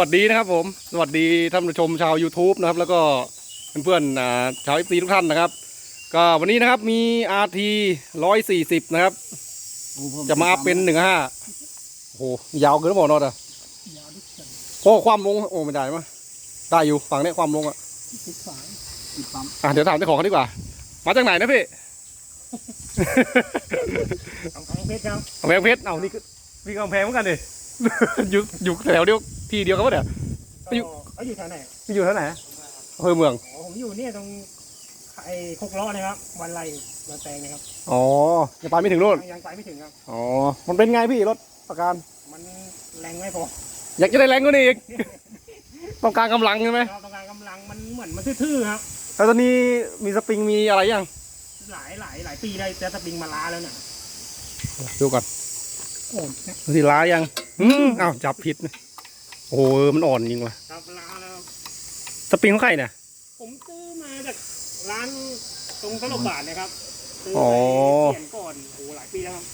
วัสดีนะครับผม สวัสดีท่านผู้ชมชาว YouTube นะครับ แล้วก็เพื่อนๆอ่าชาวเอฟซีทุกท่านนะครับ ก็วันนี้นะครับมี RT 140 นะครับ จะมาอัพเป็น 15 โอ้โห ยาวเกินหรือเปล่านอดอะโอ้ความลง โอ้ไม่ได้มั้ยได้อยู่ฝั่งนี้ความลงอะติดฝายติดปั๊มอะเดี๋ยวถามเจ้าของเขาดีกว่า มาจากไหนนะพี่ของแพงเพชรครับกำแพงเพชร เอ้านี่ก็พี่กำแพงเหมือนกันดิอยู่อยู่แถวเดียว ที่เดียวกันปะเนี่ยอยู่ เขาอยู่แถวไหนพี่อยู่แถวไหนอำเภอเมือง อ๋อผมอยู่เนี่ยตรงไอ้คกล้อนะครับ วันไรวันแตงนะครับอ๋อยังไปไม่ถึงโน่นยังไปไม่ถึงครับ อ๋อ มันเป็นไงพี่รถประการ มันแรงไม่พออยากจะได้แรงกว่านี้อีก ต้องการกำลังใช่ไหมเราต้องการกำลังมันเหมือนมันทื่อๆครับ แล้วตอนนี้มีสปริงมีอะไรยัง หลายหลายหลายปีได้จะสปริงมาล้าแล้วเนี่ยดูก่อนโอ้ดูสิล้ายัง อืมอ้าวจับผิดนะ โอ้โหมันอ่อนจริงว่ะครับล้าแล้วสปริงของใครเนี่ย ผมซื้อมาจากร้านตรงตลบบาทนะครับซื้ออ๋อ ไปเปลี่ยนก่อนโอ้หลายปีแล้วครับ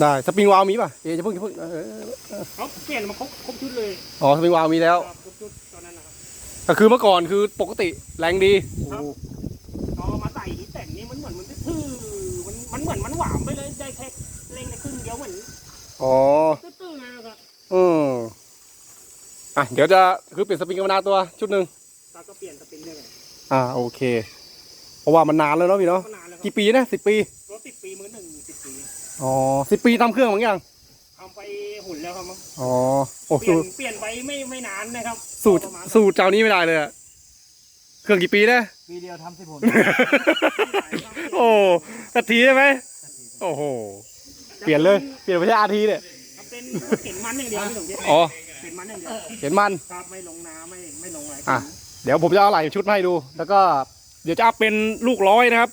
ได้สปริงวาล์วมีป่ะเอ๊ะจะเพิ่งจะเพิ่งเออเขาเปลี่ยนมาครบครบชุดเลยอ๋อสปริงวาล์วมีแล้ว ครับครบชุดตอนนั้นนะครับก็คือเมื่อก่อนคือปกติแรงดีครับพอมาใส่ที่แต่งนี่มันเหมือนมันทื่อๆมันมันเหมือนมันหวานไปเลยได้แค่เล่งในครึ่งเดียวเหมือนอ๋อ ตื้อๆนะครับ อืม อะเดี๋ยวจะคือเปลี่ยนสปริงกรรมนาตัวชุดหนึ่งแล้วก็เปลี่ยนสปริงเลยอ่าโอเค เพราะว่ามันนานแล้วเนาะพี่เนาะก็นานแล้วครับกี่ปีนะสิบปีรถสิบปีมือหนึ่งสิบปีอ๋อสิบปีทำเครื่องมั้งยังทำไปหุ่นแล้วครับมั้งอ๋อโอ้เปลี่สูยนตรเปลี่ยนไปไม่ไม่นานนะครับสูตรประมาณสูตรเจ้านี้ไม่ได้เลยอะเครื่องกี่ปีนะ ปีเดียวทำสิบผลโอ้นาทีใช่ไหมโอ้โห เปลี่ยนเลย เปลี่ยนไปใช้อาทีเนี่ยเป็นเข็นมันอย่างเดียวพี่สมคิดอ๋อ เข็นมันอย่างเดียวเห็นมัน ครับไม่ลงน้ำไม่ไม่ลงอะไรอะ เดี๋ยวผมจะเอาไหล่ชุดมาให้ดู แล้วก็เดี๋ยวจะอัพเป็นลูกร้อยนะครับ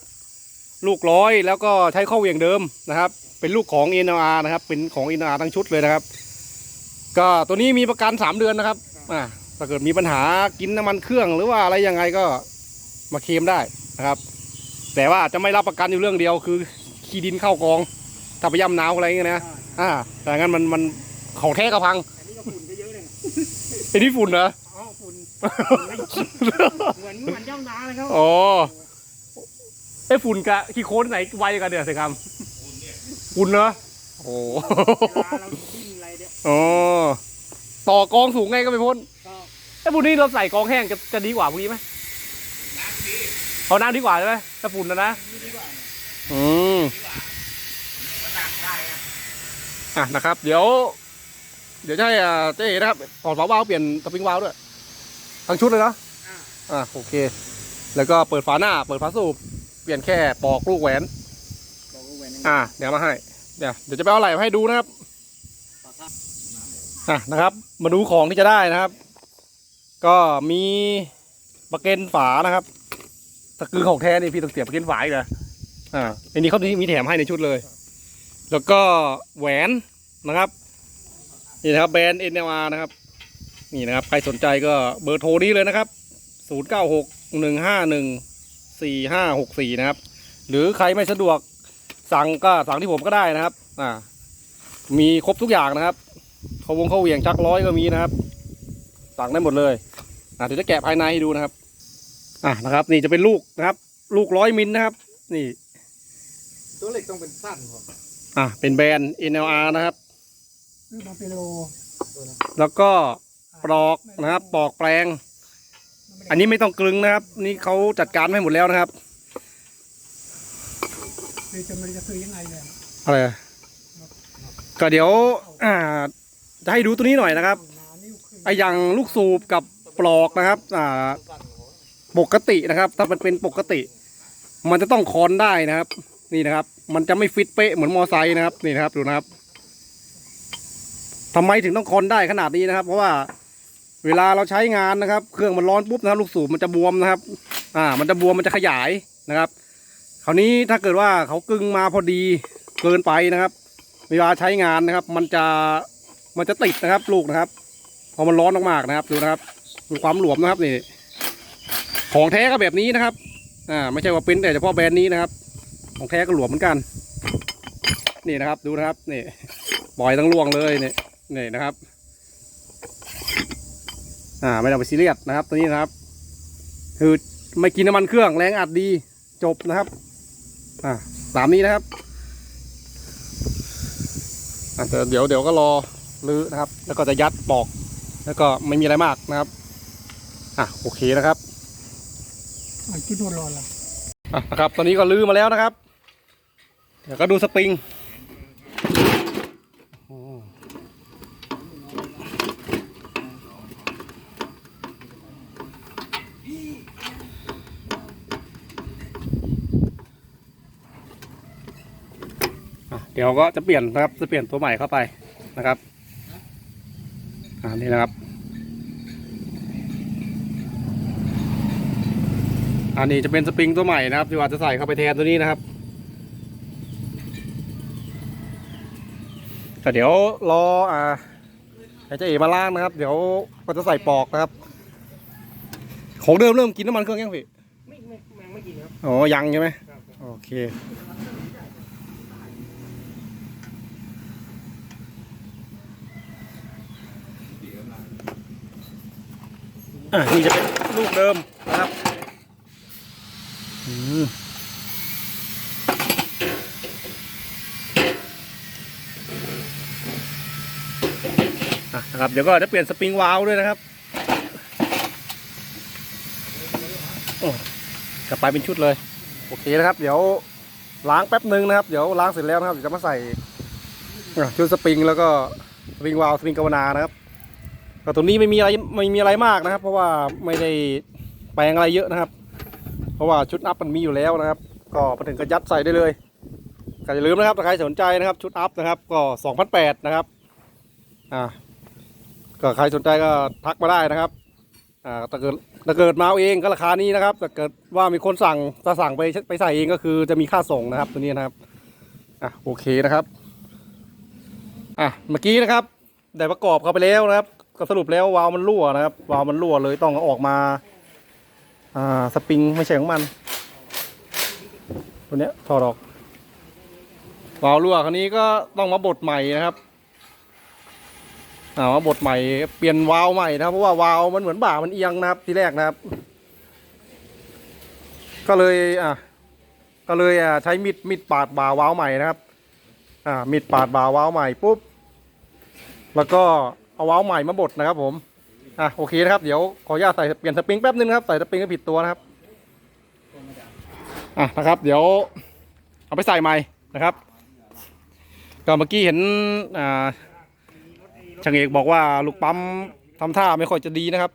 ลูกร้อยแล้วก็ใช้ข้อเหวี่ยงเดิมนะครับ เป็นลูกของ NR นะครับ เป็นของ NR ทั้งชุดเลยนะครับ ก็ตัวนี้มีประกันสามเดือนนะครับ อ่าถ้าเกิดมีปัญหากินน้ำมันเครื่องหรือว่าอะไรยังไงก็มาเคลมได้นะครับ แต่ว่าจะไม่รับประกันอยู่เรื่องเดียวคือขี้ดินเข้ากองถ้าไปย่ำหนาวอะไรอย่างเงี้ยนะอ่าอ่า แต่งั้นมันมันของแท้กระพัง ไอ้นี่ฝุ่นเหรออ๋อฝุ่นเหมือนเหมือนเจ้านาเลยครับอ๋อไอ้ฝุ่นกะขี้โคลนไหนไวกันเดี๋ยวสิครับฝุ่นเนอะโอ้โหเวลาเราดิ้นอะไรเนี่ยอ๋อต่อกองสูงไงก็ไม่พ้นก็ไอ้พวกนี้เราใส่กองแห้งจะจะดีกว่าพวกนี้ไหมเอาน้ำดีกว่าใช่ไหมถ้าฝุ่นนะนะดีกว่าอืมอะนะครับ เดี๋ยว เดี๋ยวจะให้อ่าเจ๊เอ๋นะครับถอดฝาล์วาล์วเปลี่ยนสปริงวาล์วด้วยทั้งชุดเลยเนาะอ่า อะโอเค แล้วก็เปิดฝาหน้า เปิดฝาสูบเปลี่ยนแค่ปอกลูกแหวน บอกว่าแหวนอะเดี๋ยวมาให้เดี๋ยวเดี๋ยวจะไปเอาไหล่มาให้ดูนะครับอะนะครับมาดูของที่จะได้นะครับ ก็มีปะเก็นฝานะครับถ้าคือของแท้นี่พี่ต้องเสียบปะเก็นฝาอีกนะอ่าอันนี้เขามีแถมให้ในชุดเลย แล้วก็แหวนนะครับ นี่นะครับแบรนด์ NLR นะครับ นี่นะครับ ใครสนใจก็เบอร์โทรนี้เลยนะครับ0 9 6 1 5 1 4 5 6 4นะครับ หรือใครไม่สะดวกสั่งก็สั่งที่ผมก็ได้นะครับ อ่า มีครบทุกอย่างนะครับเขาวงเขาเหวี่ยงชักร้อยก็มีนะครับ สั่งได้หมดเลยอะเดี๋ยวจะแกะภายในให้ดูนะครับ อะนะครับ นี่จะเป็นลูกนะครับ ลูกร้อยมิลนะครับ นี่ ตัวเล็กต้องเป็นสั้นครับอะเป็นแบรนด์ NLR นะครับ ซื้อมาเปโลแล้วก็ปลอกนะครับปลอกแปลง อันนี้ไม่ต้องกลึงนะครับ นี่เขาจัดการให้หมดแล้วนะครับคือจะมันจะซื้อยังไงเนี่ยอะไรอะก็เดี๋ยวอ่าจะให้ดูตัวนี้หน่อยนะครับนานิ้วครึ่งไออย่างลูกสูบกับปลอกนะครับอ่าปกตินะครับ ถ้ามันเป็นปกติ มันจะต้องคอนได้นะครับ นี่นะครับ มันจะไม่ฟิตเป๊ะเหมือนมอไซค์นะครับนี่นะครับดูนะครับ ทำไมถึงต้องคอนได้ขนาดนี้นะครับ เพราะว่าเวลาเราใช้งานนะครับ เครื่องมันร้อนปุ๊บนะครับลูกสูบมันจะบวมนะครับ อ่า มันจะบวมมันจะขยายนะครับคราวนี้ถ้าเกิดว่าเขากึ่งมาพอดีเกินไปนะครับ เวลาใช้งานนะครับ มันจะมันจะติดนะครับ ลูกนะครับพอมันร้อนมากๆนะครับดูนะครับดูความหลวมนะครับนี่ของแท้ก็แบบนี้นะครับ อ่า ไม่ใช่ว่าเป็นแต่เฉพาะแบรนด์นี้นะครับ ของแท้ก็หลวมเหมือนกัน นี่นะครับ ดูนะครับ นี่ปล่อยทั้งล่วงเลยเนี่ย นี่นะครับ อ่าไม่ต้องไปซีเรียสนะครับ ตัวนี้นะครับ คือไม่กินน้ำมันเครื่องแรงอัดดีจบนะครับ อ่าตามนี้นะครับอะเดี๋ยวเดี๋ยวเดี๋ยวก็รอรื้อนะครับ แล้วก็จะยัดปอก แล้วก็ไม่มีอะไรมากนะครับ อะโอเคนะครับอะคิดดูรอละอะนะครับ ตอนนี้ก็ลื้อมาแล้วนะครับเดี๋ยวก็ดูสปริงโอ้อะเดี๋ยวก็จะเปลี่ยนนะครับจะเปลี่ยนตัวใหม่เข้าไปนะครับอ่านี่นะครับ อันนี้จะเป็นสปริงตัวใหม่นะครับที่ว่าจะใส่เข้าไปแทนตัวนี้นะครับแต่เดี๋ยวรออ่าให้เจ๊เอมาล้างนะครับ เดี๋ยวก็จะใส่ปอกนะครับ ของเดิมเริ่มกินน้ำมันเครื่องยังพี่ไม่ไม่ไม่ไม่กินครับอ๋อยังใช่ไหมครับโอเค อะนี่จะเป็นลูกเดิมนะครับอืมอะนะครับเดี๋ยวก็จะเปลี่ยนสปริงวาล์วด้วยนะครับกลับไปเป็นชุดเลย โอเคนะครับ เดี๋ยวล้างแป๊บหนึ่งนะครับ เดี๋ยวล้างเสร็จแล้วนะครับเดี๋ยวจะมาใส่ชุดสปริงแล้วก็สปริงวาล์วสปริงกาวนานะครับ ก็ตัวนี้ไม่มีอะไรไม่มีอะไรมากนะครับ เพราะว่าไม่ได้แปลงอะไรเยอะนะครับ เพราะว่าชุดอัพมันมีอยู่แล้วนะครับ ก็มาถึงก็ยัดใส่ได้เลยก็อย่าลืมนะครับถ้าใครสนใจนะครับ ชุดอัพนะครับ ก็2,800นะครับอ่าก็ใครสนใจก็ทักมาได้นะครับอ่าถ้าเกิดถ้าเกิดมาเอาเองก็ราคานี้นะครับถ้าเกิดว่ามีคนสั่งจะสั่งไปไปใส่เองก็คือจะมีค่าส่งนะครับตัวนี้นะครับอะโอเคนะครับอะเมื่อกี้นะครับได้ประกอบเข้าไปแล้วนะครับ ก็สรุปแล้ววาล์วมันรั่วนะครับ วาล์วมันรั่วเลยต้องเอาออกมา อ่าสปริงไม่ใช่ของมัน ตัวเนี้ยถอดออก วาล์วรั่วคราวนี้ก็ต้องมาบดใหม่นะครับอ่ามาบดใหม่เปลี่ยนวาล์วใหม่นะครับเพราะว่าวาล์วมันเหมือนบ่ามันเอียงนะครับทีแรกนะครับ ก็เลยอะก็เลยอะใช้มีดมีดปาดบ่าวาล์วใหม่นะครับ อ่ามีดปาดบ่าวาล์วใหม่ปุ๊บแล้วก็ เอาวาล์วใหม่มาบดนะครับ ผมอะโอเคนะครับเดี๋ยวขออนุญาตใส่เปลี่ยนสปริงแป๊บนึงนะครับใส่สปริงก็ผิดตัวนะครับอะนะครับ เดี๋ยวเอาไปใส่ใหม่นะครับ ก็เมื่อกี้เห็นอ่าช่างเอกบอกว่าลูกปั๊มทำท่าไม่ค่อยจะดีนะครับ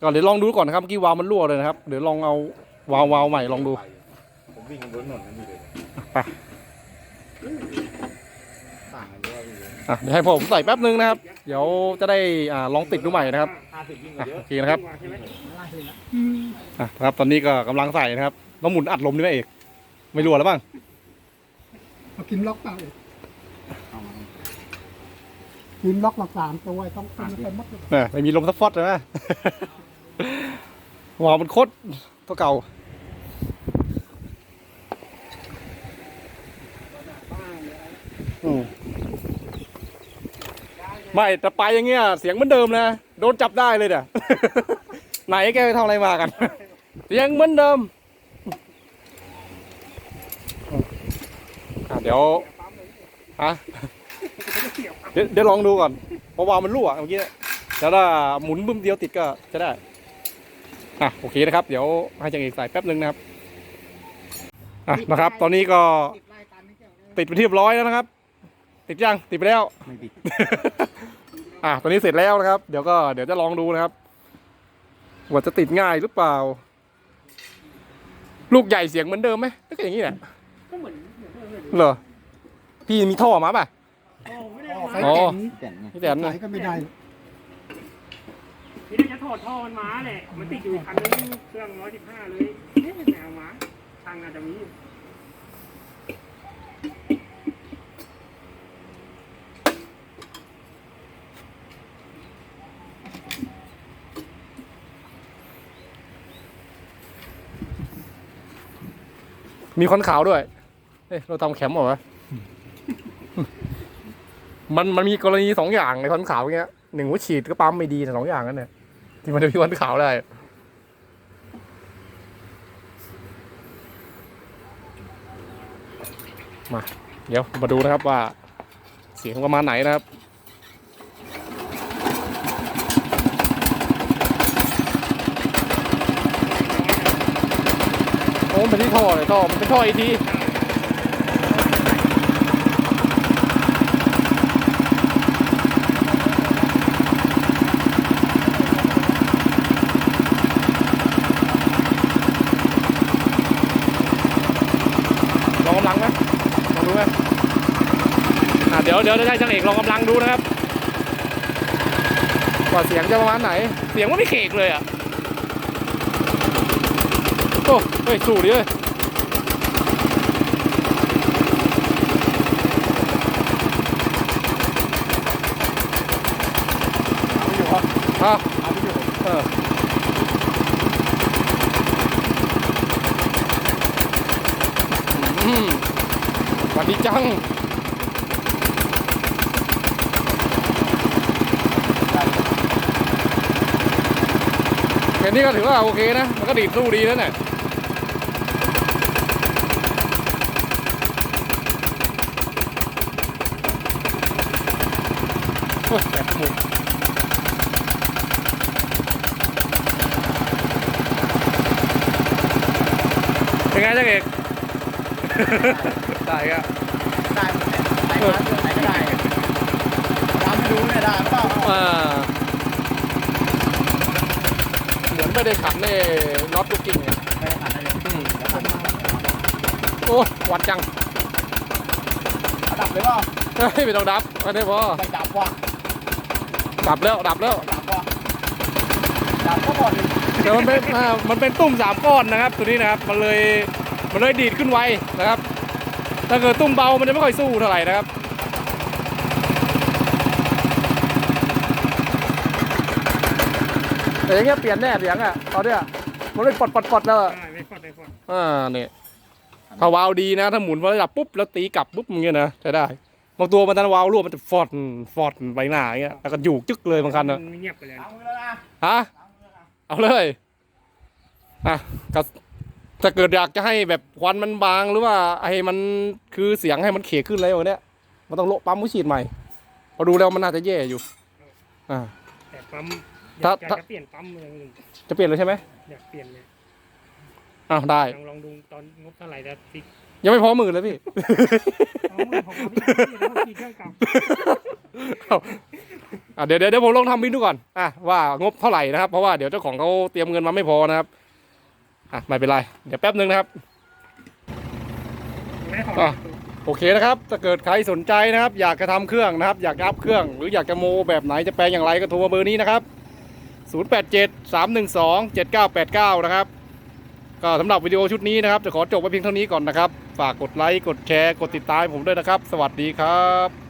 ก็เดี๋ยวลองดูก่อนนะครับเมื่อกี้วาล์วมันรั่วเลยนะครับเดี๋ยวลองเอาวาล์ววาล์วใหม่ลองดูผมวิ่งบนถนนนั่นนี่เลยไปต่างกันเย อะพี่อะเดี๋ยวให้ผมใส่แป๊บนึงนะครับ เดี๋ยวจะได้อ่าลองติดดูใหม่นะครับห้าสิบวิ่งอะเยอะโอเคนะครับใช่ไหมอะครับตอนนี้ก็กำลังใส่นะครับต้องหมุนอัดลมด้วยไหมเอกไม่รั่วแล้วบ้างเอากินล็อกเปล่าอีกกินล็อกมาสามตัวต้องต้องเป็นมัดเลยน่ะไม่มีลมสักฟอดเลยนะวาล์วมันโคตรตัวเก่า ไม่แต่ไปอย่างเงี้ยเสียงเหมือนเดิมนะโดนจับได้เลยเนี่ย ไหนแกไปทำอะไรมากัน เสียงเหมือนเดิมอะเดี๋ยวฮะเดี๋ยวเดี๋ยวลองดูก่อนเพราะว่ามันรั่วเมื่อกี้แล้วถ้าหมุนบึ้มเดียวติดก็จะได้อะโอเคนะครับ เดี๋ยวให้จังเอกใส่แป๊บนึงนะครับอะนะครับ ตอนนี้ก็ติดไปนที่เรียบร้อยแล้วนะครับ ติดยังติดไปแล้ว ไม่ติด อะตอนนี้เสร็จแล้วนะครับ เดี๋ยวก็เดี๋ยวจะลองดูนะครับ ว่าจะติดง่ายหรือเปล่า ลูกใหญ่เสียงเหมือนเดิมไหมก็อย่างนี้แหละก็เหมือนเหมือนเดิมเลยเหรอพี่มีท่อมาป่ะโอ้ไม่ได้อ๋อมาใส่อ๋อแก่นแต่ไงพี่แตนใส่นะก็ไม่ได้พี่ได้จะถอดท่อมันมาแหละมันติดอยู่อีกคันนึงเครื่องร้อยสิบห้าเลยเอ๊ะแนวมาทางอาจจะมี มีควันขาวด้วย เอ้ยเราทำแคมป์เหรอวะ มันมันมีกรณีสองอย่างในควันขาวเงี้ยหนึ่งว่าฉีดก็ปั๊มไม่ดีแต่สองอย่างนั่นเนี่ยจพี่มันจะพี่วันขาวได้ มา เดี๋ยวมาดูนะครับว่า เสียงประมาณไหนนะครับ โอ้มันเป็น ท่อ มันเป็นท่อไอทีลองกำลังไหมลองดูไหมอะเดี๋ยวเดี๋ยวได้ช่างเอกลองกำลังดูนะครับว่าเสียงจะประมาณไหน เสียงว่าไม่เขกเลยอะ โอ้เฮ้ย สู้ดิเว้ย เอออืมสวัสดีจังแค่นี้ก็ถือว่าโอเคนะ มันก็ดีดสู้ดีแล้วเนี่ยโอ้ยแปดหมุก เป็นไงเจ้าเอกได้ครับได้หมดเลยไหนมาเรื่องไหนก็ได้ทำให้ดูเนี่ยได้หรือเปล่าอ่าเหมือนไม่ได้ขันในน็อตลูกกิ้งเนี่ยไม่ได้ขัดอะไรเลยอืมแล้วขัดโอ้วัดจังระดับเลยเปล่าเฮ้ยไม่ต้องดับอันนี้พอไปจับว่ะดับแล้วดับแล้วจับว่ะจับก็หมดเลยเดี๋ยวมันเป็นอ่ามันเป็นตุ้มสามก้อนนะครับ ตัวนี้นะครับมันเลย มันเลยดีดขึ้นไวนะครับ ถ้าเกิดตุ้มเบามันจะไม่ค่อยสู้เท่าไหร่นะครับแต่อย่างเงี้ยเปลี่ยนแน่เสียงอะเอาเนี่ยมันไม่ปลดปลดปลดแล้วอะได้ไม่ฟอดไม่ฟอดอ่าเนี่ยถ้าวาล์วดีนะ ถ้าหมุนระดับปุ๊บแล้วตีกลับปุ๊บอย่างเงี้ยนะใช้ได้บางตัวมันตันวาล์วรั่วมันจะฟอดฟอดไปหน้าอย่างเงี้ยแล้วก็อยู่จึกเลยบางคันนะมัเงียบไปเลยล้างมือแล้วนะฮะล้างมือแล้วนะเอาเลยอะก็ ถ้าเกิดอยากจะให้แบบควันมันบางหรือว่าให้มันคือเสียงให้มันเขขึ้นอะไรอย่างเนี้ยมันต้องโละปั๊มมุฉีดใหม่พอดูแล้วมันน่าจะแย่อยู่อ่าแต่ปั๊มอถ้ายากอยากถ้าจะเปลี่ยนปั๊มเมืองหนึ่งจะเปลี่ยนเลยใช่ไหมอยากเปลี่ยนเลยอ้าวได้ลองลองดูตอนงบเท่าไหร่จะติดยังไม่พอหมื่นเลยพี่เอามือผมเอาพี่พี่แล้วขี่เครื่องเก่าอะเดี๋ยวเดี๋ยวเดี๋ยวผมลองทำบินดูก่อนอะว่างบเท่าไหร่นะครับ เพราะว่าเดี๋ยวเจ้าของเขาเตรียมเงินมาไม่พอนะครับ อะไม่เป็นไร เดี๋ยวแป๊บนึงนะครับไม่ขออะโอเคนะครับ ถ้าเกิดใครสนใจนะครับ อยากจะทำเครื่องนะครับ อยากจะอัพเครื่อง หรืออยากจะโมแบบไหนจะแปลงอย่างไรก็โทรมาเบอร์นี้นะครับ 087 312 7989 นะครับ ก็สำหรับวิดีโอชุดนี้นะครับ จะขอจบไว้เพียงเท่านี้ก่อนนะครับ ฝากกดไลค์ กดแชร์ กดติดตามให้ผมด้วยนะครับ สวัสดีครับ